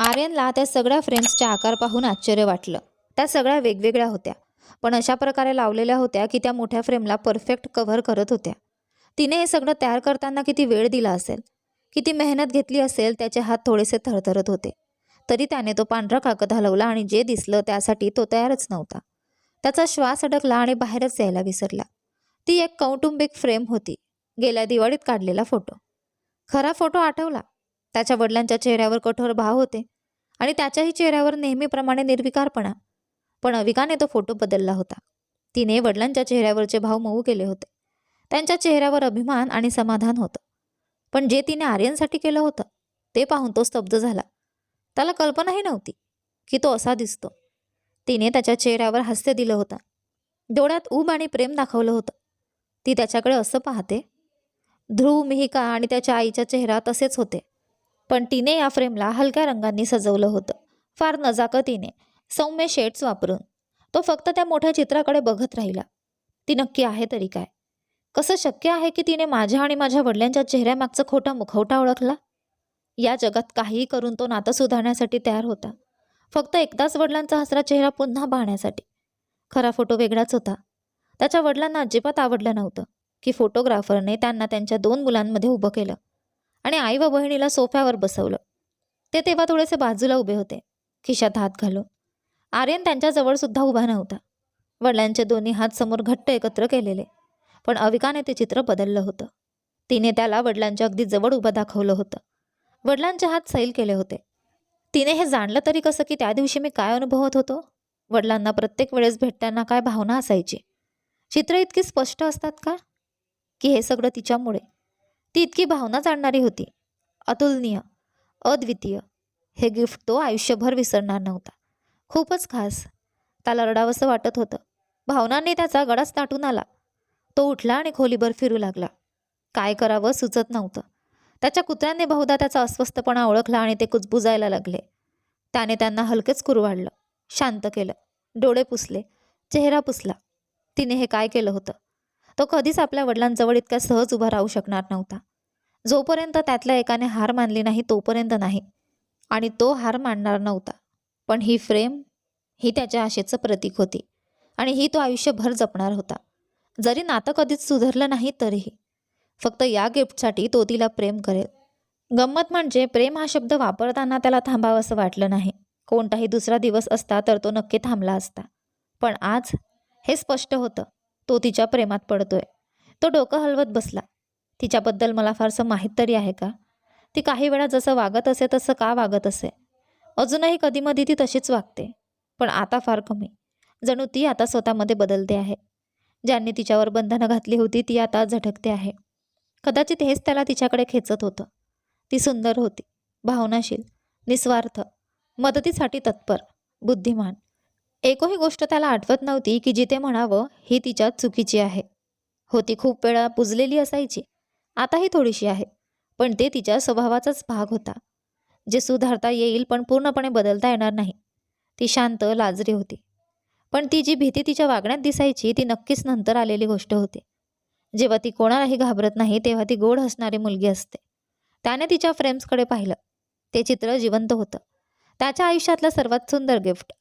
आर्यनला त्या सगळ्या फ्रेम्सचे आकार पाहून आश्चर्य वाटलं. त्या सगळ्या वेगवेगळ्या होत्या पण अशा प्रकारे लावलेल्या होत्या की त्या मोठ्या फ्रेमला परफेक्ट कव्हर करत होत्या. तिने हे सगळं तयार करताना किती वेळ दिला असेल? किती मेहनत घेतली असेल? त्याचे हात थोडेसे थरथरत होते. तरी त्याने तो पांढरा कागद हलवला आणि जे दिसलं त्यासाठी तो तयारच नव्हता. त्याचा श्वास अडकला आणि बाहेरच यायला विसरला. ती एक कौटुंबिक फ्रेम होती. गेल्या दिवाळीत काढलेला फोटो. खरा फोटो आठवला. त्याच्या वडिलांच्या चेहऱ्यावर कठोर भाव होते आणि त्याच्याही चेहऱ्यावर नेहमीप्रमाणे निर्विकारपणा. पण अविकाने तो फोटो बदलला होता. तिने वडिलांच्या चेहऱ्यावरचे भाव मऊ केले होते. त्यांच्या चेहऱ्यावर अभिमान आणि समाधान होतं. पण जे तिने आर्यनसाठी केलं होतं ते पाहून तो स्तब्ध झाला. त्याला कल्पनाही नव्हती की तो असा दिसतो. तिने त्याच्या चेहऱ्यावर हास्य दिलं होतं. डोळ्यात ऊब आणि प्रेम दाखवलं होतं. ती त्याच्याकडे असं पाहते ध्रुव मिहिका आणि त्याच्या आईच्या चेहरा तसेच होते. पण तिने या फ्रेमला हलक्या रंगांनी सजवलं होतं. फार नजाकतीने सौम्य शेड्स वापरून. तो फक्त त्या मोठ्या चित्राकडे बघत राहिला. ती नक्की आहे तरी काय? कसं शक्य आहे की तिने माझ्या आणि माझ्या वडिलांच्या चेहऱ्यामागचा खोटा मुखवटा ओळखला? या जगात काहीही करून तो नातं सुधारण्यासाठी तयार होता. फक्त एकदाच वडिलांचा हसरा चेहरा पुन्हा पाहण्यासाठी. खरा फोटो वेगळाच होता. त्याच्या वडिलांना अजिबात आवडलं नव्हतं की फोटोग्राफरने त्यांना त्यांच्या दोन मुलांमध्ये उभं केलं. आणि आई व बहिणीला सोफ्यावर बसवलं. ते तेव्हा थोडेसे बाजूला उभे होते. खिशात हात घालून. आर्यन त्यांच्याजवळ सुद्धा उभा नव्हता. वडिलांचे दोन्ही हात समोर घट्ट एकत्र केलेले पण अविकाने ते चित्र बदललं होतं. तिने त्याला वडिलांच्या अगदी जवळ उभं दाखवलं होतं. वडिलांचे हात सैल केले होते. तिने हे जाणलं तरी कसं की त्या दिवशी मी काय अनुभवत होतो? वडिलांना प्रत्येक वेळेस भेटताना काय भावना असायची? चित्र इतकी स्पष्ट असतात का? की हे सगळं तिच्यामुळे. ती इतकी भावना जाणणारी होती. अतुलनीय अद्वितीय हे गिफ्ट तो आयुष्यभर विसरणार नव्हता. खूपच खास. त्याला रडावंसं वाटत होतं. भावनांनी त्याचा गडाच दाटून आला. तो उठला आणि खोलीभर फिरू लागला. काय करावं सुचत नव्हतं. त्याच्या कुत्र्याने बहुधा त्याचा अस्वस्थपणा ओळखला आणि ते कुजबुजायला लागले. त्याने त्यांना हलकेच कुरवाडलं. शांत केलं. डोळे पुसले. चेहरा पुसला. तिने हे काय केलं होतं? तो कधीच आपल्या वडिलांजवळ इतक्या सहज उभा राहू शकणार नव्हता. जोपर्यंत त्यातल्या एकाने हार मानली नाही तोपर्यंत नाही. आणि तो हार मानणार नव्हता. पण ही फ्रेम ही त्याच्या आशेचं प्रतीक होती. आणि ही तो आयुष्यभर जपणार होता. जरी नातं कधीच सुधारलं नाही तरीही. फक्त या गिफ्टसाठी तो तिला प्रेम करेल. गंमत म्हणजे प्रेम हा शब्द वापरताना त्याला थांबावं असं वाटलं नाही. कोणताही दुसरा दिवस असता तर तो नक्की थांबला असता. पण आज हे स्पष्ट होतं. तो तिच्या प्रेमात पडतोय. तो डोकं हलवत बसला. तिच्याबद्दल मला फारसं माहीत तरी आहे का? ती काही वेळा जसं वागत असे तसं का वागत असे? अजूनही कधीमधी ती तशीच वागते. पण आता फार कमी. जणू ती आता स्वतःमध्ये बदलते आहे. ज्यांनी तिच्यावर बंधनं घातली होती ती आता झटकते आहे. कदाचित हेच त्याला तिच्याकडे खेचत होतं. ती सुंदर होती भावनाशील निस्वार्थ मदतीसाठी तत्पर बुद्धिमान. एकही गोष्ट त्याला आठवत नव्हती की जिथे म्हणावं ही तिच्यात चुकीची आहे. होती खूप वेळा पुजलेली असायची. आताही थोडीशी आहे. पण ते तिच्या स्वभावाचाच भाग होता. जे सुधारता येईल पण पूर्णपणे बदलता येणार नाही. ती शांत लाजरी होती. पण ती जी भीती तिच्या वागण्यात दिसायची ती नक्कीच नंतर आलेली गोष्ट होती. जेव्हा ती कोणालाही घाबरत नाही तेव्हा ती गोड हसणारी मुलगी असते. त्याने तिच्या फ्रेम्सकडे पाहिलं. ते चित्र जिवंत होतं. त्याच्या आयुष्यातलं सर्वात सुंदर गिफ्ट.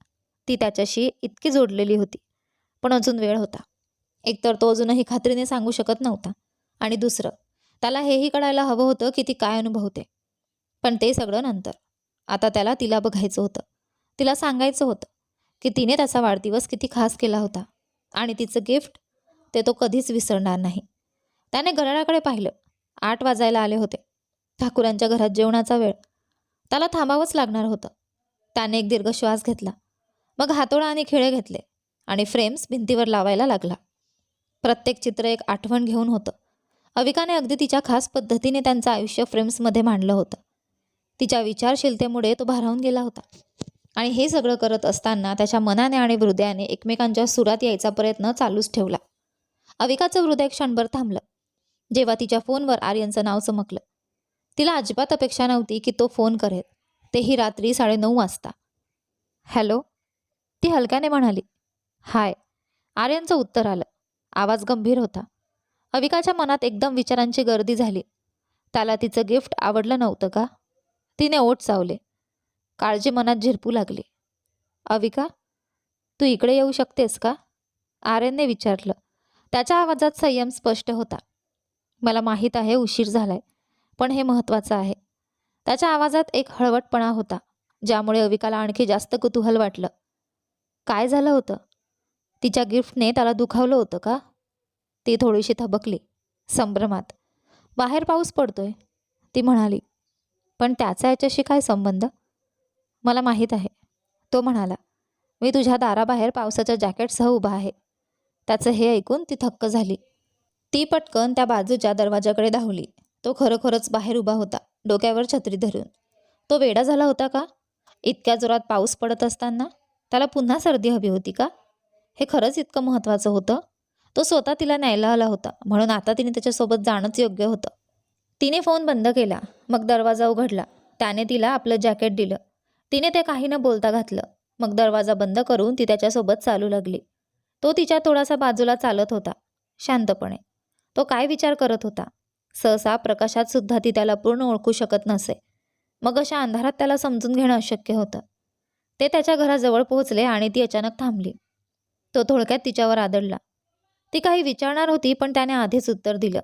ती त्याच्याशी इतकी जोडलेली होती. पण अजून वेळ होता. एकतर तो अजूनही खात्रीने सांगू शकत नव्हता. आणि दुसरं त्याला हेही कळायला हवं होतं की ती काय अनुभवते पण ते सगळं नंतर. आता त्याला तिला बघायचं होतं. तिला सांगायचं होतं की तिने त्याचा वाढदिवस किती खास केला होता. आणि तिचं गिफ्ट ते तो कधीच विसरणार नाही. त्याने घड्याळाकडे पाहिलं. आठ वाजायला आले होते. ठाकूरांच्या घरात जेवणाचा वेळ. त्याला थांबावंच लागणार होतं. त्याने एक दीर्घ श्वास घेतला. मग हातोडा आणि खिळे घेतले. आणि फ्रेम्स भिंतीवर लावायला लागला. प्रत्येक चित्र एक आठवण घेऊन होतं. अविकाने अगदी तिच्या खास पद्धतीने त्यांचं आयुष्य फ्रेम्समध्ये मांडलं होतं. तिच्या विचारशीलतेमुळे तो भारावून गेला होता. आणि हे सगळं करत असताना त्याच्या मनाने आणि हृदयाने एकमेकांच्या सुरात यायचा प्रयत्न चालूच ठेवला. अविकाचं हृदय क्षणभर थांबलं. जेव्हा तिच्या फोनवर आर्यनचं नाव चमकलं. तिला अजिबात अपेक्षा नव्हती की तो फोन करेल. तेही रात्री साडेनऊ वाजता. हॅलो? ती हलक्याने म्हणाली. हाय. आर्यनचं उत्तर आलं. आवाज गंभीर होता. अविकाच्या मनात एकदम विचारांची गर्दी झाली. त्याला तिचं गिफ्ट आवडलं नव्हतं का? तिने ओठ चावले. काळजी मनात झिरपू लागली. अविका तू इकडे येऊ शकतेस का? आर्यनने विचारलं. त्याच्या आवाजात संयम स्पष्ट होता. मला माहीत आहे उशीर झालाय पण हे महत्त्वाचं आहे. त्याच्या आवाजात एक हळवटपणा होता ज्यामुळे अविकाला आणखी जास्त कुतूहल वाटलं. काय झालं होतं? तिच्या गिफ्टने त्याला दुखावलं होतं का? ती थोडीशी थबकली. संभ्रमात. बाहेर पाऊस पडतोय ती म्हणाली. पण त्याचा याच्याशी काय संबंध? मला माहीत आहे. तो म्हणाला. मी तुझ्या दाराबाहेर पावसाच्या जॅकेटसह उभा आहे. त्याचं हे ऐकून ती थक्क झाली. ती पटकन त्या बाजूच्या दरवाजाकडे धावली. तो खरोखरच बाहेर उभा होता डोक्यावर छत्री धरून. तो वेडा झाला होता का? इतक्या जोरात पाऊस पडत असताना त्याला पुन्हा सर्दी हवी होती का? हे खरंच इतकं महत्त्वाचं होतं? तो स्वतः तिला न्यायला आला होता. म्हणून आता तिने त्याच्यासोबत जाणंच योग्य होतं. तिने फोन बंद केला. मग दरवाजा उघडला. त्याने तिला आपलं जॅकेट दिलं. तिने ते काही न बोलता घातलं. मग दरवाजा बंद करून ती त्याच्यासोबत चालू लागली. तो तिच्या थोडासा बाजूला चालत होता. शांतपणे. तो काय विचार करत होता? सहसा प्रकाशात सुद्धा ती त्याला पूर्ण ओळखू शकत नसे. मग अशा अंधारात त्याला समजून घेणं अशक्य होतं. ते त्याच्या घराजवळ पोहोचले आणि ती अचानक थांबली. तो थोडक्यात तिच्यावर आदळला. ती काही विचारणार होती पण त्याने आधीच उत्तर दिलं.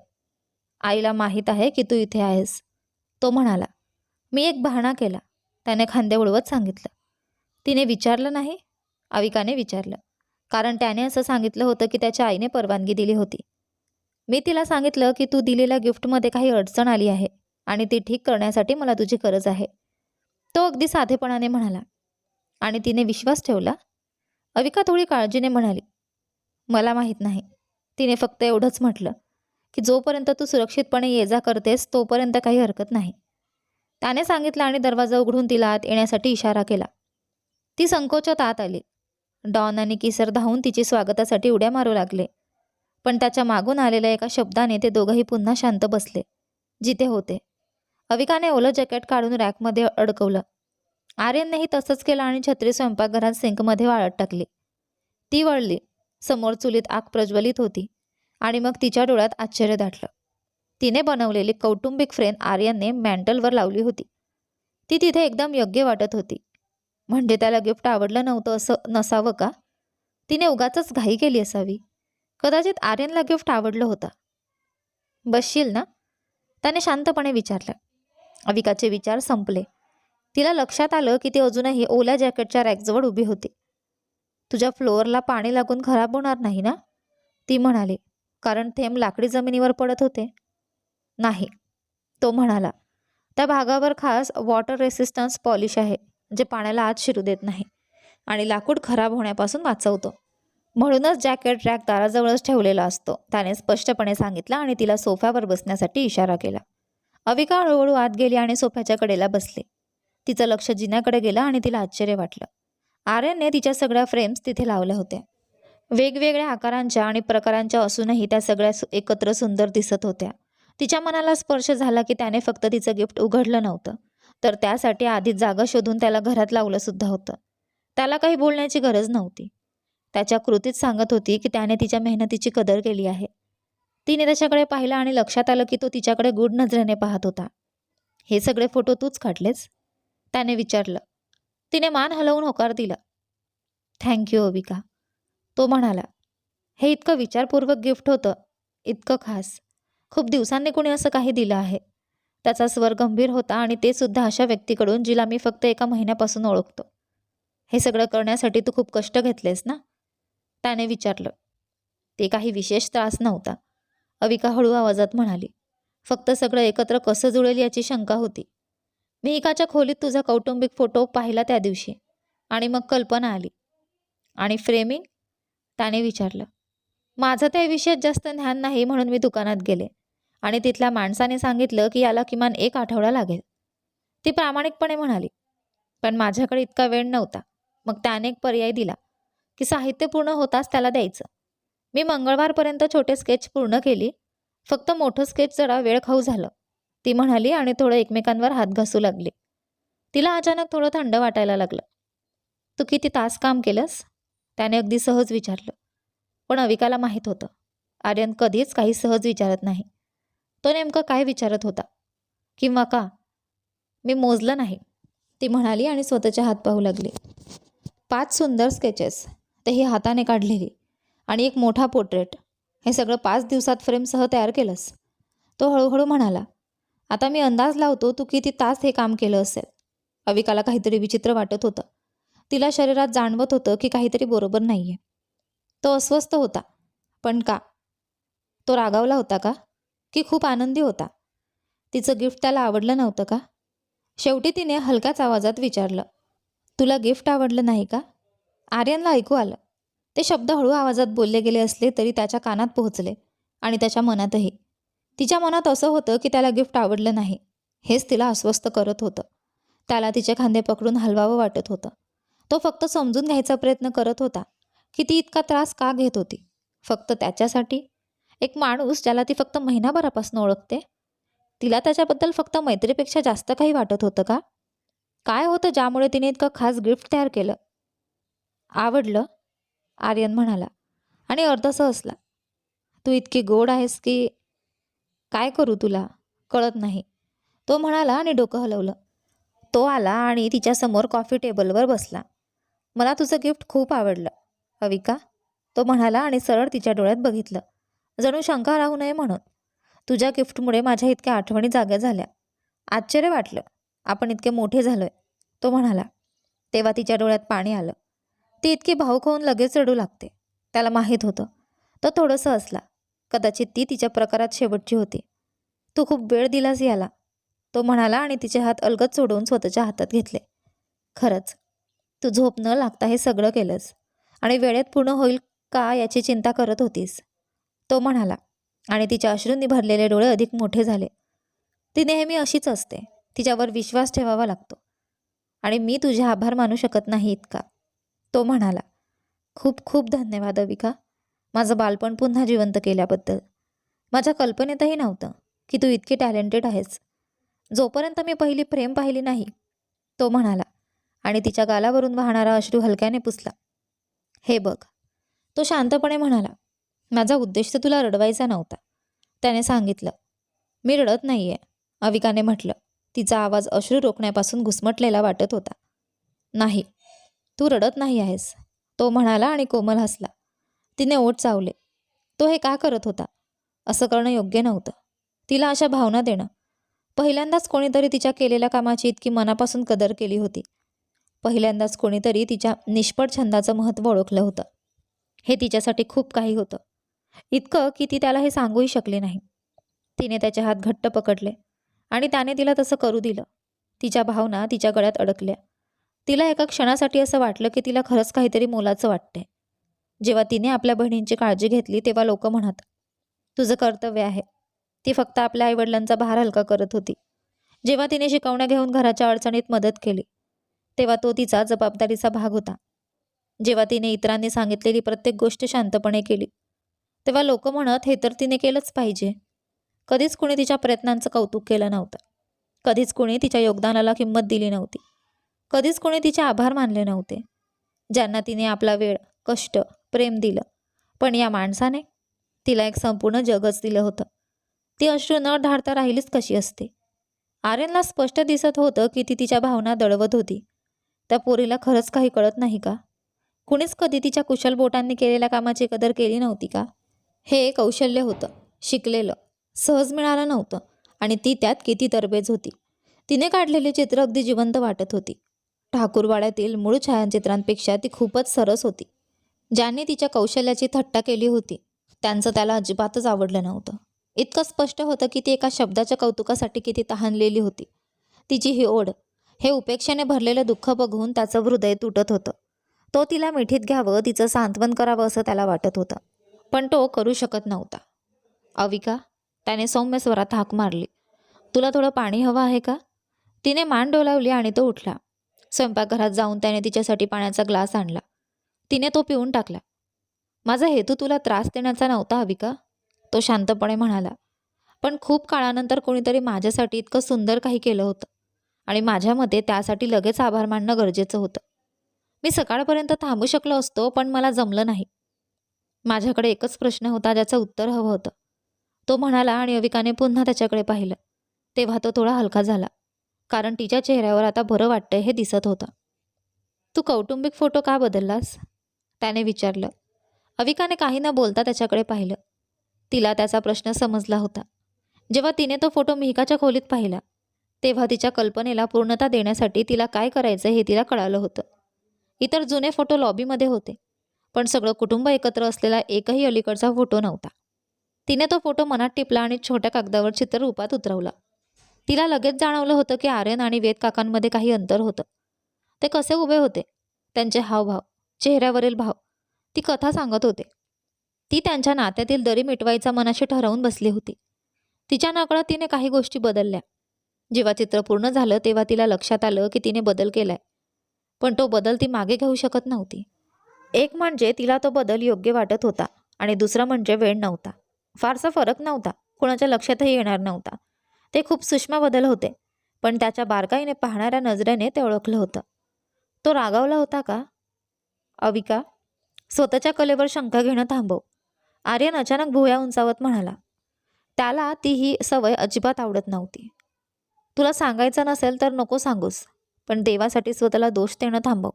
आईला माहीत आहे की तू इथे आहेस. तो म्हणाला मी एक बहाणा केला. त्याने खांदे उडवत सांगितलं. तिने विचारलं नाही अविकाने विचारलं कारण त्याने असं सांगितलं होतं की त्याच्या आईने परवानगी दिली होती. मी तिला सांगितलं की तू दिलेल्या गिफ्टमध्ये काही अडचण आली आहे आणि ती ठीक करण्यासाठी मला तुझी गरज आहे. तो अगदी साधेपणाने म्हणाला. आणि तिने विश्वास ठेवला. अविका थोडी काळजीने म्हणाली मला माहीत नाही. तिने फक्त एवढंच म्हटलं की जोपर्यंत तू सुरक्षितपणे ये जा करतेस तोपर्यंत काही हरकत नाही. त्याने सांगितलं आणि दरवाजा उघडून तिला आत येण्यासाठी इशारा केला. ती संकोचात आत आली. डॉन आणि किसर धावून तिची स्वागतासाठी उड्या मारू लागले. पण त्याच्या मागून आलेल्या एका शब्दाने ते दोघंही पुन्हा शांत बसले जिथे होते. अविकाने ओलं जॅकेट काढून रॅकमध्ये अडकवलं. आर्यननेही तसंच केलं आणि छत्री स्वयंपाकघरात सिंकमध्ये वाळत टाकली. ती वळली. समोर चुलीत आग प्रज्वलित होती आणि मग तिच्या डोळ्यात आश्चर्य दाटलं. तिने बनवलेली कौटुंबिक फ्रेम आर्यनने मॅन्टलवर लावली होती. ती तिथे एकदम योग्य वाटत होती. म्हणजे त्याला गिफ्ट आवडलं नव्हतं असं नसावं का? तिने उगाच घाई केली असावी. कदाचित आर्यनला गिफ्ट आवडलं होता. बसशील ना? त्याने शांतपणे विचारलं. अविकाचे विचार संपले. तिला लक्षात आलं की ती अजूनही ओल्या जॅकेटच्या रॅकजवळ उभी होती. तुझ्या फ्लोअरला पाणी लागून खराब होणार नाही ना? ती म्हणाली. कारण थेंब लाकडी जमिनीवर पडत होते. नाही तो म्हणाला. त्या भागावर खास वॉटर रेसिस्टन्स पॉलिश आहे जे पाण्याला आत शिरू देत नाही आणि लाकूड खराब होण्यापासून वाचवतो. म्हणूनच जॅकेट रॅक दाराजवळच ठेवलेला असतो. त्याने स्पष्टपणे सांगितलं आणि तिला सोफ्यावर बसण्यासाठी इशारा केला. अविका हळूहळू आत गेली आणि सोफ्याच्या कडेला बसली. तिचं लक्ष जिन्याकडे गेलं आणि तिला आश्चर्य वाटलं. आर्यनने तिच्या सगळ्या फ्रेम्स तिथे लावल्या होत्या. वेगवेगळ्या आकारांच्या आणि प्रकारांच्या असूनही त्या सगळ्या एकत्र सुंदर दिसत होत्या. तिच्या मनाला स्पर्श झाला की त्याने फक्त तिचं गिफ्ट उघडलं नव्हतं. तर त्यासाठी आधीच जागा शोधून त्याला घरात लावलं सुद्धा होतं. त्याला काही बोलण्याची गरज नव्हती. त्याच्या कृतीत सांगत होती की त्याने तिच्या मेहनतीची कदर केली आहे. तिने त्याच्याकडे पाहिलं आणि लक्षात आलं की तो तिच्याकडे गुड नजरेने पाहत होता. हे सगळे फोटो तूच काढलेस? त्याने विचारलं. तिने मान हलवून होकार दिला. Thank you Avika. तो म्हणाला हे इतकं विचारपूर्वक गिफ्ट होतं इतकं खास. खूप दिवसांनी कुणी असं काही दिलं आहे. त्याचा स्वर गंभीर होता आणि ते सुद्धा अशा व्यक्तीकडून जिला मी फक्त एका महिन्यापासून ओळखतो. हे सगळं करण्यासाठी तू खूप कष्ट घेतलेस ना? त्याने विचारलं. ते काही विशेष त्रास नव्हता. अविका हळू आवाजात म्हणाली फक्त सगळं एकत्र कसं जुळेल याची शंका होती. मी एकाच्या खोलीत तुझा कौटुंबिक फोटो पाहिला त्या दिवशी आणि मग कल्पना आली. आणि फ्रेमिंग? त्याने विचारलं. माझं त्या विषयात जास्त ज्ञान नाही म्हणून मी दुकानात गेले आणि तिथल्या माणसाने सांगितलं की याला किमान एक आठवडा लागेल. ती प्रामाणिकपणे म्हणाली पण माझ्याकडे इतका वेळ नव्हता. मग त्याने एक पर्याय दिला की साहित्य पूर्ण होताच त्याला द्यायचं. मी मंगळवारपर्यंत छोटे स्केच पूर्ण केली. फक्त मोठं स्केच जरा वेळ खाऊ झालं. ती म्हणाली आणि थोडं एकमेकांवर हात घासू लागली. तिला अचानक थोडं थंड वाटायला लागलं. तू किती तास काम केलंस? त्याने अगदी सहज विचारलं. पण अविकाला माहीत होतं. आर्यन कधीच काही सहज विचारत नाही. तो नेमकं काय विचारत होता? किंवा का? मी मोजलं नाही. ती म्हणाली आणि स्वतःचे हात पाहू लागली. पाच सुंदर स्केचेस तेही हाताने काढलेली. आणि एक मोठा पोर्ट्रेट हे सगळं पाच दिवसात फ्रेमसह तयार केलंस. तो हळूहळू म्हणाला. आता मी अंदाज लावतो तू किती तास हे काम केलं असेल. अविकाला काहीतरी विचित्र वाटत होतं. तिला शरीरात जाणवत होतं की काहीतरी बरोबर नाही आहे तो अस्वस्थ होता. पण का? तो रागावला होता का? की खूप आनंदी होता? तिचं गिफ्ट त्याला आवडलं नव्हतं का? शेवटी तिने हलक्याच आवाजात विचारलं तुला गिफ्ट आवडलं नाही का? आर्यनला ऐकू आलं. ते शब्द हळू आवाजात बोलले गेले असले तरी त्याच्या कानात पोहोचले आणि त्याच्या मनातही. तिच्या मनात असं होतं की त्याला गिफ्ट आवडलं नाही. हेच तिला अस्वस्थ करत होतं. त्याला तिचे खांदे पकडून हलवावं वाटत होतं. तो फक्त समजून घ्यायचा प्रयत्न करत होता की ती इतका त्रास का घेत होती? फक्त त्याच्यासाठी? एक माणूस ज्याला ती फक्त महिनाभरापासून ओळखते? तिला त्याच्याबद्दल फक्त मैत्रीपेक्षा जास्त काही वाटत होतं का? काय होतं ज्यामुळे तिने इतकं खास गिफ्ट तयार केलं? आवडलं? आर्यन म्हणाला. आणि अर्धसं असला तू इतकी गोड आहेस की काय करू तुला? कळत नाही. तो म्हणाला आणि डोकं हलवलं. तो आला आणि तिच्यासमोर कॉफी टेबलवर बसला. मला तुझं गिफ्ट खूप आवडलं. अविका तो म्हणाला आणि सरळ तिच्या डोळ्यात बघितलं. जणू शंका राहू नये म्हणून. तुझ्या गिफ्टमुळे माझ्या इतक्या आठवणी जाग्या झाल्या. आश्चर्य वाटलं. आपण इतके मोठे झालोय. तो म्हणाला. तेव्हा तिच्या डोळ्यात पाणी आलं. ती इतकी भाऊक होऊन लगेच रडू लागते. त्याला माहीत होतं. तो थोडंसं असला कदाचित ती तिच्या प्रकारात शेवटची होती. तू खूप वेळ दिलास याला. तो म्हणाला आणि तिचे हात अलगद सोडवून स्वतःच्या हातात घेतले. खरंच तू झोप न लागता हे सगळं केलंस आणि वेळेत पूर्ण होईल का याची चिंता करत होतीस? तो म्हणाला आणि तिच्या अश्रूंनी भरलेले डोळे अधिक मोठे झाले. ती नेहमी अशीच असते. तिच्यावर विश्वास ठेवावा लागतो. आणि मी तुझे आभार मानू शकत नाही इतका. तो म्हणाला खूप खूप धन्यवाद अविका. माझं बालपण पुन्हा जिवंत केल्याबद्दल. माझ्या कल्पनेतही नव्हतं की तू इतकी टॅलेंटेड आहेस. जोपर्यंत मी पहिली प्रेम पाहिली नाही तो म्हणाला आणि तिच्या गालावरून वाहणारा अश्रू हलक्याने पुसला. हे बघ तो शांतपणे म्हणाला माझा उद्देश तर तुला रडवायचा नव्हता त्याने सांगितलं मी रडत नाही आहे अविकाने म्हटलं. तिचा आवाज अश्रू रोखण्यापासून घुसमटलेला वाटत होता. नाही तू रडत नाही आहेस तो म्हणाला आणि कोमल हसला. तिने ओठ चावले. तो हे का करत होता? असं करणं योग्य नव्हतं. तिला अशा भावना देणं. पहिल्यांदाच कोणीतरी तिच्या केलेल्या कामाची इतकी मनापासून कदर केली होती. पहिल्यांदाच कोणीतरी तिच्या निष्फळ छंदाचं महत्त्व ओळखलं होतं. हे तिच्यासाठी खूप काही होतं. इतकं की ती त्याला हे सांगूही शकली नाही. तिने त्याचे हात घट्ट पकडले आणि त्याने तिला तसं करू दिलं. तिच्या भावना तिच्या गळ्यात अडकल्या. तिला एका क्षणासाठी असं वाटलं की तिला खरंच काहीतरी मोलाचं वाटते जेव्हा तिने आपल्या बहिणींची काळजी घेतली तेव्हा लोक म्हणत तुझं कर्तव्य आहे. ती फक्त आपल्या आईवडिलांचा भार हलका करत होती. जेव्हा तिने शिकवण्या घेऊन घराच्या अडचणीत मदत केली तेव्हा तो तिचा जबाबदारीचा भाग होता. जेव्हा तिने इतरांनी सांगितलेली प्रत्येक गोष्ट शांतपणे केली तेव्हा लोक म्हणत हे तर तिने केलंच पाहिजे. कधीच कुणी तिच्या प्रयत्नांचं कौतुक केलं नव्हतं. कधीच कुणी तिच्या योगदानाला किंमत दिली नव्हती. कधीच कुणी तिचे आभार मानले नव्हते. ज्यांना तिने आपला वेळ कष्ट प्रेम दिलं. पण या माणसाने तिला एक संपूर्ण जगच दिलं होतं. ती अश्रू न ढाळता राहिलीच कशी असते? आर्यनला स्पष्ट दिसत होतं की ती तिच्या भावना दळवत होती. त्या पोरीला खरंच काही कळत नाही का? कुणीच कधी तिच्या कुशल बोटांनी केलेल्या कामाची कदर केली नव्हती का? हे कौशल्य होतं शिकलेलं सहज मिळालं नव्हतं आणि ती त्यात किती तरबेज होती. तिने काढलेली चित्र अगदी जिवंत वाटत होती. ठाकूरवाड्यातील मूळ छायाचित्रांपेक्षा ती खूपच सरस होती. ज्यांनी तिच्या कौशल्याची थट्टा केली होती त्यांचं त्याला अजिबातच आवडलं नव्हतं. इतकं स्पष्ट होतं की ती एका शब्दाच्या कौतुकासाठी किती तहानलेली होती. तिची ही ओढ हे उपेक्षेने भरलेलं दुःख बघून त्याचं हृदय तुटत होतं. तो तिला मिठीत घ्यावं तिचं सांत्वन करावं असं त्याला वाटत होतं. पण तो करू शकत नव्हता. अविका त्याने सौम्य स्वरात हाक मारली. तुला थोडं पाणी हवं आहे का? तिने मान डोलावली आणि तो उठला. स्वयंपाकघरात जाऊन त्याने तिच्यासाठी पाण्याचा ग्लास आणला. तिने तो पिऊन टाकला. माझा हेतू तुला त्रास देण्याचा नव्हता अविका तो शांतपणे म्हणाला. पण खूप काळानंतर कोणीतरी माझ्यासाठी इतकं सुंदर काही केलं होतं आणि माझ्या मते त्यासाठी लगेच आभार मानणं गरजेचं होतं. मी सकाळपर्यंत थांबू शकलो असतो पण मला जमलं नाही. माझ्याकडे एकच प्रश्न होता ज्याचं उत्तर हवं होतं. तो म्हणाला आणि अविकाने पुन्हा त्याच्याकडे पाहिलं. तेव्हा तो थोडा हलका झाला कारण तिच्या चेहऱ्यावर आता बरं वाटतंय हे दिसत होतं. तू कौटुंबिक फोटो का बदललास? त्याने विचारलं. अविकाने काही न बोलता त्याच्याकडे पाहिलं. तिला त्याचा प्रश्न समजला होता. जेव्हा तिने तो फोटो मिहिकाच्या खोलीत पाहिला तेव्हा तिच्या कल्पनेला पूर्णता देण्यासाठी तिला काय करायचं हे तिला कळालं होतं. इतर जुने फोटो लॉबीमध्ये होते पण सगळं कुटुंब एकत्र असलेला एकही अलीकडचा फोटो नव्हता. तिने तो फोटो मनात टिपला आणि छोट्या कागदावर चित्ररूपात उतरवला. तिला लगेच जाणवलं होतं की आर्यन आणि वेद काकांमध्ये काही अंतर होतं. ते कसे उभे होते? त्यांचे हावभाव. चेहऱ्यावरील भाव. ती कथा सांगत होते. ती त्यांच्या नात्यातील दरी मिटवायचा मनाशी ठरवून बसली होती. तिच्या नाकळात तिने काही गोष्टी बदलल्या. जेव्हा चित्र पूर्ण झालं तेव्हा तिला लक्षात आलं की तिने बदल केलाय. पण तो बदल ती मागे घेऊ शकत नव्हती. एक म्हणजे तिला तो बदल योग्य वाटत होता आणि दुसरा म्हणजे वेळ नव्हता. फारसा फरक नव्हता. कोणाच्या लक्षातही येणार नव्हता. ते खूप सूक्ष्म बदल होते पण त्याच्या बारकाईने पाहणाऱ्या नजरेने ते ओळखलं होतं. तो रागावला होता का? अविका स्वतःच्या कलेवर शंका घेणं थांबव. आर्यन अचानक भुया उंचावत म्हणाला त्याला ती ही सवय अजिबात आवडत नव्हती. तुला सांगायचं नसेल तर नको सांगूस पण देवासाठी स्वतःला दोष देणं थांबव.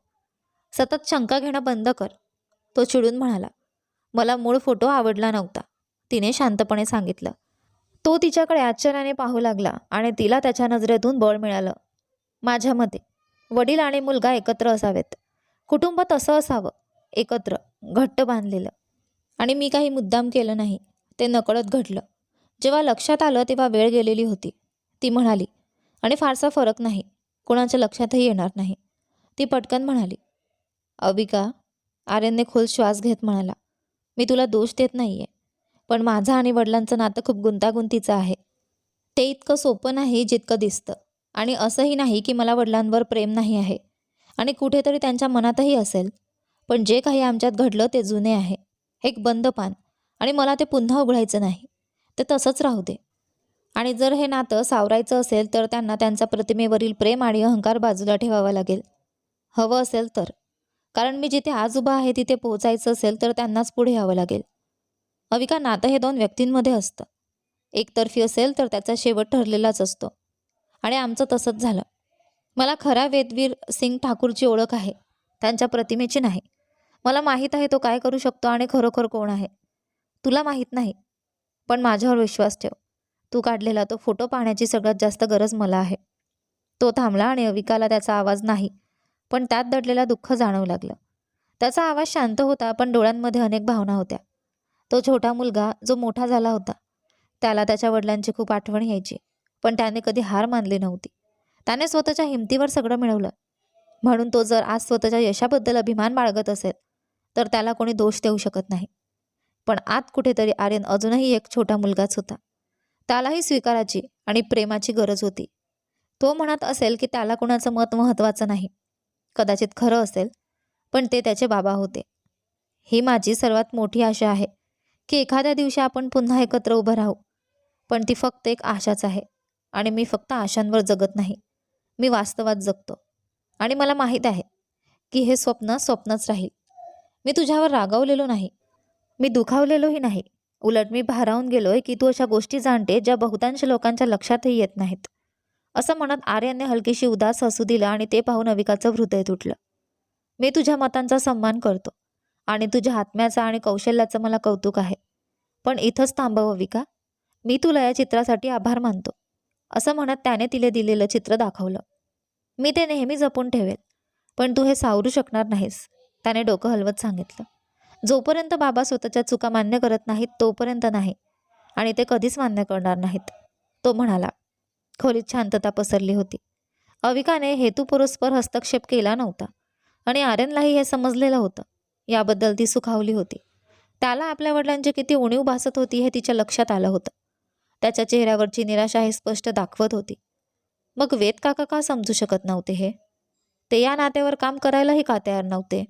सतत शंका घेणं बंद कर. तो चिडून म्हणाला मला मूळ फोटो आवडला नव्हता तिने शांतपणे सांगितलं. तो तिच्याकडे आश्चर्याने पाहू लागला आणि तिला त्याच्या नजरेतून बळ मिळालं. माझ्या मते वडील आणि मुलगा एकत्र असावेत. कुटुंब तसं असावं एकत्र घट्ट बांधलेलं. आणि मी काही मुद्दाम केलं नाही ते नकळत घडलं. जेव्हा लक्षात आलं तेव्हा वेळ गेलेली होती. ती म्हणाली आणि फारसा फरक नाही कोणाच्या लक्षातही येणार नाही. ती पटकन म्हणाली अबिका आर्यनने खोल श्वास घेत म्हणाला मी तुला दोष देत नाही आहे पण माझं आणि वडिलांचं नातं खूप गुंतागुंतीचं आहे. ते इतकं सोपं नाही जितकं दिसतं. आणि असंही नाही की मला वडिलांवर प्रेम नाही आहे. आणि कुठेतरी त्यांच्या मनातही असेल. पण जे काही आमच्यात घडलं ते जुने आहे. एक बंद पान आणि मला ते पुन्हा उघडायचं नाही. ते तसंच राहू दे. आणि जर हे नातं सावरायचं असेल तर त्यांना त्यांच्या प्रतिमेवरील प्रेम आणि अहंकार बाजूला ठेवावा लागेल. हवं असेल तर. कारण मी जिथे आज उभा आहे तिथे पोहोचायचं असेल तर त्यांनाच पुढे यावं लागेल. अविका नातं हे दोन व्यक्तींमध्ये असतं. एकतर्फी असेल तर त्याचा शेवट ठरलेलाच असतो. आणि आमचं तसंच झालं. मला खरा वेदवीर सिंग ठाकूरची ओळख आहे त्यांच्या प्रतिमेची नाही. मला माहीत आहे तो काय करू शकतो आणि खरोखर कोण आहे. तुला माहीत नाही पण माझ्यावर विश्वास ठेव. तू काढलेला तो फोटो पाहण्याची सगळ्यात जास्त गरज मला आहे. तो थांबला आणि अविकाला त्याचा आवाज नाही पण त्यात दडलेला दुःख जाणवू लागलं. त्याचा आवाज शांत होता पण डोळ्यांमध्ये अनेक भावना होत्या. तो छोटा मुलगा जो मोठा झाला होता त्याला त्याच्या वडिलांची खूप आठवण यायची पण त्याने कधी हार मानली नव्हती. त्याने स्वतःच्या हिमतीवर सगळं मिळवलं. म्हणून तो जर आज स्वतःच्या यशाबद्दल अभिमान बाळगत असेल तर त्याला कोणी दोष देऊ शकत नाही. पण आत कुठेतरी आर्यन अजूनही एक छोटा मुलगाच होता. त्यालाही स्वीकाराची आणि प्रेमाची गरज होती. तो म्हणत असेल की त्याला कुणाचं मत महत्त्वाचं नाही. कदाचित खरं असेल पण ते त्याचे बाबा होते. ही माझी सर्वात मोठी आशा आहे की एखाद्या दिवशी आपण पुन्हा एकत्र उभं राहू. पण ती फक्त एक आशाच आहे आणि मी फक्त आशांवर जगत नाही. मी वास्तवात जगतो. आणि मला माहीत आहे की हे स्वप्न स्वप्नच राहील. मी तुझ्यावर रागावलेलो नाही. मी दुखावलेलोही नाही. उलट मी भारावून गेलोय की तू अशा गोष्टी जाणते ज्या बहुतांश लोकांच्या लक्षातही येत नाहीत. असं म्हणत आर्याने हलकीशी उदास हसू दिलं आणि ते पाहून अविकाचं हृदय तुटलं. मी तुझ्या मतांचा सन्मान करतो आणि तुझ्या आत्म्याचा आणि कौशल्याचं मला कौतुक आहे. पण इथंच थांबव अविका. मी तुला या चित्रासाठी आभार मानतो. असं म्हणत त्याने तिला दिलेलं चित्र दाखवलं. मी ते नेहमी जपून ठेवेल. पण तू हे सावरू शकणार नाहीस त्याने डोकं हलवत सांगितलं. जोपर्यंत बाबा स्वतःच्या चुका मान्य करत नाहीत तोपर्यंत नाही. आणि ते कधीच मान्य करणार नाहीत तो म्हणाला. खोलीत शांतता पसरली होती. अविकाने हेतुपुरस्पर हस्तक्षेप केला नव्हता आणि आर्यनलाही हे समजलेलं होतं. याबद्दल ती सुखावली होती. त्याला आपल्या वडिलांची किती उणीव भासत होती हे तिच्या लक्षात आलं होतं. त्याच्या चेहऱ्यावरची निराशा हे स्पष्ट दाखवत होती. मग वेद काका का समजू शकत नव्हते हे? ते या नात्यावर काम करायलाही का तयार नव्हते?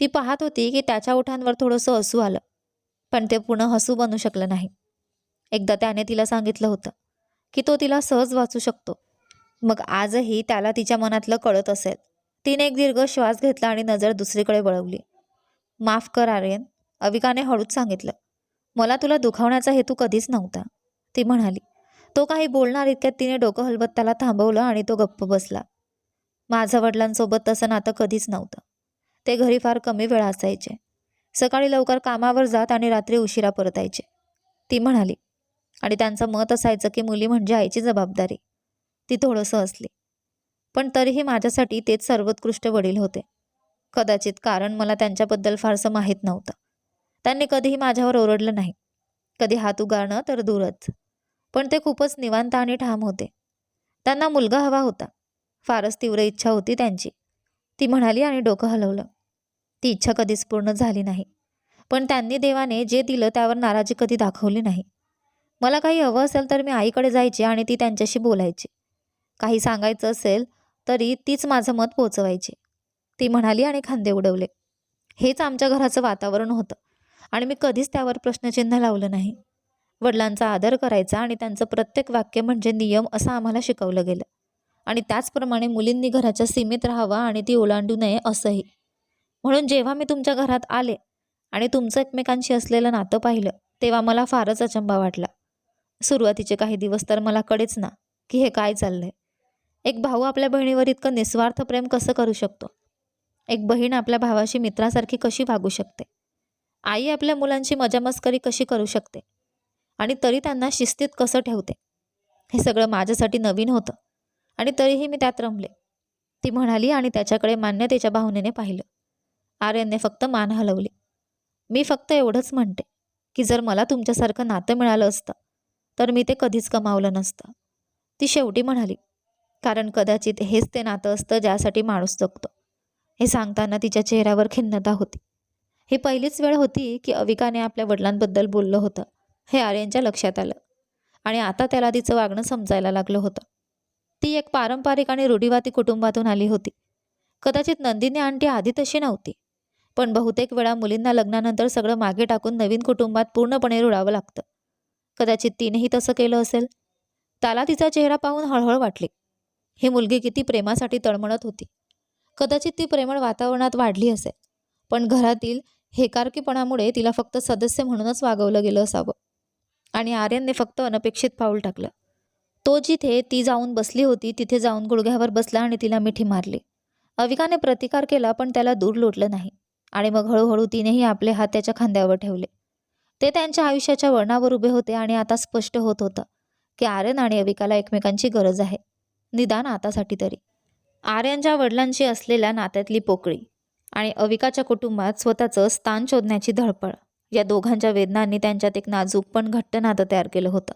ती पाहत होती की त्याच्या ओठांवर थोडंसं हसू आलं पण ते पुन्हा हसू बनू शकलं नाही. एकदा त्याने तिला सांगितलं होतं की तो तिला सहज वाचू शकतो. मग आजही त्याला तिच्या मनातलं कळत असेल. तिने एक दीर्घ श्वास घेतला आणि नजर दुसरीकडे वळवली. माफ कर आर्यन अविकाने हळूच सांगितलं. मला तुला दुखावण्याचा हेतू कधीच नव्हता ती म्हणाली. तो काही बोलणार इतक्यात तिने डोकं हलवत त्याला थांबवलं आणि तो गप्प बसला. माझ्या वडिलांसोबत तसं नातं कधीच नव्हतं. ते घरी फार कमी वेळा असायचे. सकाळी लवकर कामावर जात आणि रात्री उशिरा परतायचे. ती म्हणाली आणि त्यांचं मत असायचं की मुली म्हणजे आईची जबाबदारी. ती थोडंसं असली पण तरीही माझ्यासाठी तेच सर्वोत्कृष्ट वडील होते. कदाचित कारण मला त्यांच्याबद्दल फारसं माहीत नव्हतं. त्यांनी कधीही माझ्यावर ओरडलं नाही. कधी हात उगारणं तर दूरच. पण ते खूपच निवांत आणि ठाम होते. त्यांना मुलगा हवा होता. फारच तीव्र इच्छा होती त्यांची. ती म्हणाली आणि डोकं हलवलं. ती इच्छा कधीच पूर्ण झाली नाही. पण त्यांनी देवाने जे दिलं त्यावर नाराजी कधी दाखवली नाही. मला काही हवं असेल तर मी आईकडे जायची आणि ती त्यांच्याशी बोलायची. काही सांगायचं असेल तरी तीच माझं मत पोचवायची. ती म्हणाली आणि खांदे उडवले. हेच आमच्या घराचं वातावरण होतं आणि मी कधीच त्यावर प्रश्नचिन्ह लावलं नाही. वडिलांचा आदर करायचा आणि त्यांचं प्रत्येक वाक्य म्हणजे नियम असं आम्हाला शिकवलं गेलं. आणि त्याचप्रमाणे मुलींनी घराच्या सीमेत राहावं आणि ती ओलांडू नये असंही. म्हणून जेव्हा मी तुमच्या घरात आले आणि तुमचं एकमेकांशी असलेलं नातं पाहिलं तेव्हा मला फारच अचंबा वाटला. सुरुवातीचे काही दिवस तर मला कळेच ना की हे काय चाललंय. एक भाऊ आपल्या बहिणीवर इतकं निस्वार्थ प्रेम कसं करू शकतो? एक बहीण आपल्या भावाशी मित्रासारखी कशी वागू शकते? आई आपल्या मुलांची मजामस्करी कशी करू शकते? आणि तरी त्यांना शिस्तीत कसं ठेवते? हे सगळं माझ्यासाठी नवीन होतं. आणि तरीही मी त्यात रमले. ती म्हणाली आणि त्याच्याकडे मान्यतेच्या भावनेने पाहिलं. आर्यनने फक्त मान हलवली. मी फक्त एवढंच म्हणते की जर मला तुमच्यासारखं नातं मिळालं असतं तर मी ते कधीच कमावलं नसतं. ती शेवटी म्हणाली कारण कदाचित हेच ते नातं असतं ज्यासाठी माणूस जगतो. हे सांगताना तिच्या चेहऱ्यावर खिन्नता होती. ही पहिलीच वेळ होती की अविकाने आपल्या वडिलांबद्दल बोललं होतं. हे आर्यनच्या लक्षात आलं. आणि आता त्याला तिचं वागणं समजायला लागलं होतं. ती एक पारंपरिक आणि रूढीवादी कुटुंबातून आली होती. कदाचित नंदिनी आंटी आधी तशी नव्हती. पण बहुतेक वेळा मुलींना लग्नानंतर सगळं मागे टाकून नवीन कुटुंबात पूर्णपणे रुळावं लागतं. कदाचित तिनेही तसं केलं असेल? त्याला तिचा चेहरा पाहून हळहळ वाटली. ही मुलगी किती प्रेमासाठी तळमळत होती. कदाचित ती प्रेमळ वातावरणात वाढली असेल. पण घरातील हेकारकीपणामुळे तिला फक्त सदस्य म्हणूनच वागवलं गेलं असावं. आणि आर्यनने फक्त अनपेक्षित पाऊल टाकलं. तो जिथे ती जाऊन बसली होती तिथे जाऊन गुडघ्यावर बसला आणि तिला मिठी मारली. अविकाने प्रतिकार केला पण त्याला दूर लोटलं नाही. आणि मग हळूहळू तिनेही आपले हात त्याच्या खांद्यावर ठेवले. ते त्यांच्या आयुष्याच्या वळणावर उभे होते आणि आता स्पष्ट होत होतं की आर्यन आणि अविकाला एकमेकांची गरज आहे. निदान आतासाठी तरी. आर्यनच्या वडिलांशी असलेल्या नात्यातली पोकळी आणि अविकाच्या कुटुंबात स्वतःचं स्थान शोधण्याची धडपड. या दोघांच्या वेदनांनी त्यांच्यात एक नाजूक पण घट्ट नातं तयार केलं होतं.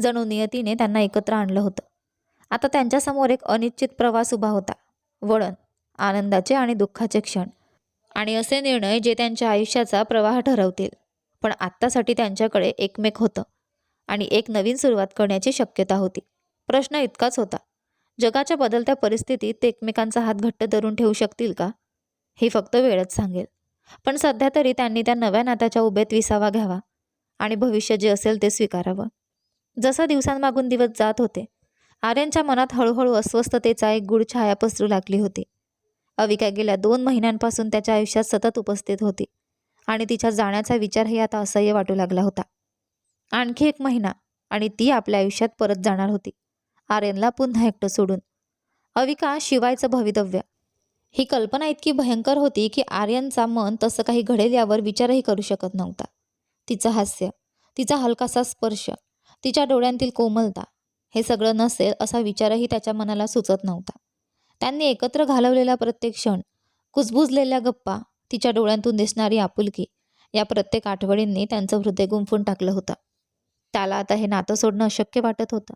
जणू नियतीने त्यांना एकत्र आणलं होतं. आता त्यांच्यासमोर एक अनिश्चित प्रवास उभा होता. वळण आनंदाचे आणि दुःखाचे क्षण. आणि असे निर्णय जे त्यांच्या आयुष्याचा प्रवाह ठरवतील. पण आत्तासाठी त्यांच्याकडे एकमेक होतं. आणि एक नवीन सुरुवात करण्याची शक्यता होती. प्रश्न इतकाच होता. जगाच्या बदलत्या परिस्थितीत ते एकमेकांचा हात घट्ट धरून ठेवू शकतील का? हे फक्त वेळच सांगेल. पण सध्या तरी त्यांनी त्या नव्या नात्याच्या उभेत विसावा घ्यावा आणि भविष्य जे असेल ते स्वीकारावं. जसं दिवसांमागून दिवस जात होते आर्यनच्या मनात हळूहळू अस्वस्थतेचा एक गुढ छाया पसरू लागली होती. अविका गेल्या दोन महिन्यांपासून त्याच्या आयुष्यात सतत उपस्थित होती आणि तिच्या जाण्याचा विचारही आता असह्य वाटू लागला होता. आणखी एक महिना आणि ती आपल्या आयुष्यात परत जाणार होती. आर्यनला पुन्हा एकटं सोडून. अविका शिवायचं भवितव्य? ही कल्पना इतकी भयंकर होती की आर्यनचा मन तसं काही घडेल यावर विचारही करू शकत नव्हता. तिचं हास्य तिचा हलकासा स्पर्श तिच्या डोळ्यांतील कोमलता हे सगळं नसेल असा विचारही त्याच्या मनाला सुचत नव्हता. त्यांनी एकत्र घालवलेला प्रत्येक क्षण कुजबुजलेल्या गप्पा तिच्या डोळ्यांतून दिसणारी आपुलकी या प्रत्येक आठवणींनी त्यांचं हृदय गुंफून टाकलं होतं. त्याला आता हे नातं सोडणं अशक्य वाटत होतं.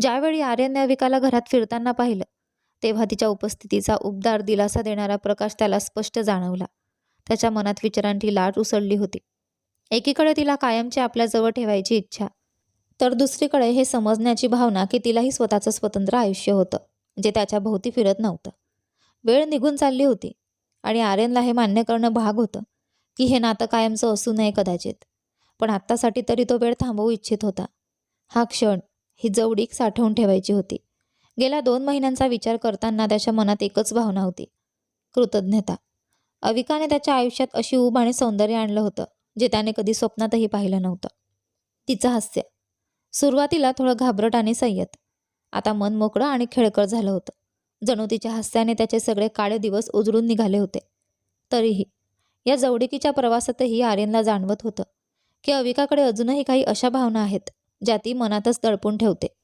ज्यावेळी आर्यनने अविकाला घरात फिरताना पाहिलं तेव्हा तिच्या उपस्थितीचा उबदार दिलासा देणारा प्रकाश त्याला स्पष्ट जाणवला. त्याच्या मनात विचारांची लाट उसळली होती. एकीकडे तिला कायमची आपल्याजवळ ठेवायची इच्छा तर दुसरीकडे हे समजण्याची भावना की तिलाही स्वतःचं स्वतंत्र आयुष्य होतं जे त्याच्या भोवती फिरत नव्हतं. वेळ निघून चालली होती आणि आर्यनला हे मान्य करणं भाग होतं की हे नातं कायमचं असू नये कदाचित पण आत्तासाठी तरी तो वेळ थांबवू इच्छित होता. हा क्षण ही जवळीक साठवून ठेवायची होती. गेल्या दोन महिन्यांचा विचार करताना त्याच्या मनात एकच भावना होती. कृतज्ञता. अविकाने त्याच्या आयुष्यात अशी ऊब आणि सौंदर्य आणलं होतं जे त्याने कधी स्वप्नातही पाहिलं नव्हतं. तिचं हास्य. सुरुवातीला थोडं घाबरट आणि संयत आता मन मोकळं आणि खेळकर झालं होतं. जणू तिच्या हास्याने त्याचे सगळे काळे दिवस उजळून निघाले होते. तरीही या जवडिकीच्या प्रवासातही आर्यनला जाणवत होतं की अविकाकडे अजूनही काही अशा भावना आहेत ज्या ती मनातच दडपून ठेवते.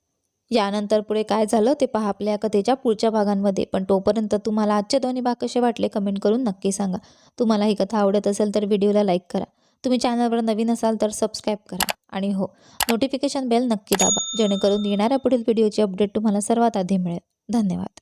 यानंतर पुढे काय झालं ते पहा आपल्या कथेच्या पुढच्या भागांमध्ये. पण तोपर्यंत तुम्हाला आजचे दोन्ही भाग कसे वाटले कमेंट करून नक्की सांगा. तुम्हाला ही कथा आवडत असेल तर व्हिडिओला लाईक करा. तुम्ही चॅनलवर नवीन असाल तर सबस्क्राईब करा. आणि हो नोटिफिकेशन बेल नक्की दाबा जेणेकरून येणाऱ्या पुढील व्हिडिओची अपडेट तुम्हाला सर्वात आधी मिळेल. धन्यवाद.